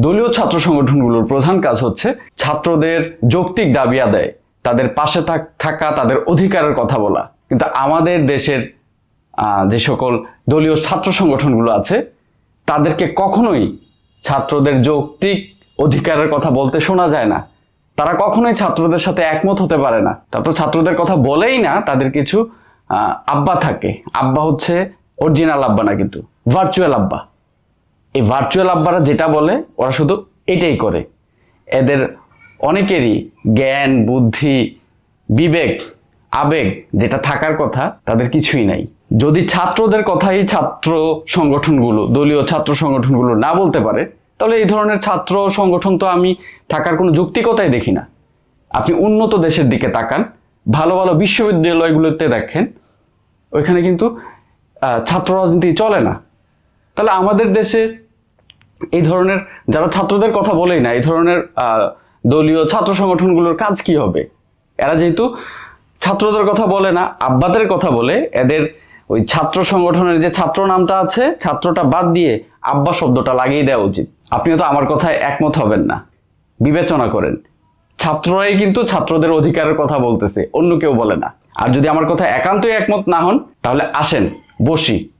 দলীয় ছাত্র সংগঠনগুলোর প্রধান কাজ হচ্ছে ছাত্রদের যৌক্তিক দাবি আদায়, তাদের পাশে থাক- তাদের অধিকারের কথা বলা। কিন্তু আমাদের দেশের যে সকল দলীয় ছাত্র সংগঠনগুলো আছে, তাদেরকে কখনোই ছাত্রদের যৌক্তিক অধিকারের কথা বলতে শোনা যায় না। তারা কখনোই ছাত্রদের সাথে একমত হতে পারে না। তারা তো ছাত্রদের কথা বলেই না, তাদের কিছু আব্বা থাকে। আব্বা হচ্ছে অরিজিনাল আব্বা না কিন্তু ভার্চুয়াল আব্বা। এই ভার্চুয়াল আব্বারা যেটা বলে, ওরা শুধু এটাই করে। এদের অনেকেরই জ্ঞান, বুদ্ধি, বিবেক, আবেগ যেটা থাকার কথা, তাদের কিছুই নাই। যদি ছাত্রদের কথাই ছাত্র সংগঠনগুলো, দলীয় ছাত্র সংগঠনগুলো না বলতে পারে, তাহলে এই ধরনের ছাত্র সংগঠন তো আমি থাকার কোনো যৌক্তিকতাই দেখি না। আপনি উন্নত দেশের দিকে তাকান, ভালো ভালো বিশ্ববিদ্যালয়গুলোতে দেখেন, ওইখানে কিন্তু ছাত্র রাজনীতি চলে না। তাহলে আমাদের দেশে এই ধরনের যারা ছাত্রদের কথা বলেই না, এই ধরনের দলীয় ছাত্র সংগঠনগুলোর কাজ কি হবে? এরা যেহেতু ছাত্রদের কথা বলে না, আব্বাদের কথা বলে, এদের ওই ছাত্র সংগঠনের যে ছাত্র নামটা আছে, ছাত্রটা বাদ দিয়ে আব্বা শব্দটা লাগিয়ে দেওয়া উচিত। আপনিও তো আমার কথায় একমত হবেন না। বিবেচনা করেন। ছাত্ররাই কিন্তু ছাত্রদের অধিকারের কথা বলতেছে, অন্য কেউ বলে না। আর যদি আমার কথা একান্তই একমত না হন, তাহলে আসেন, বসি।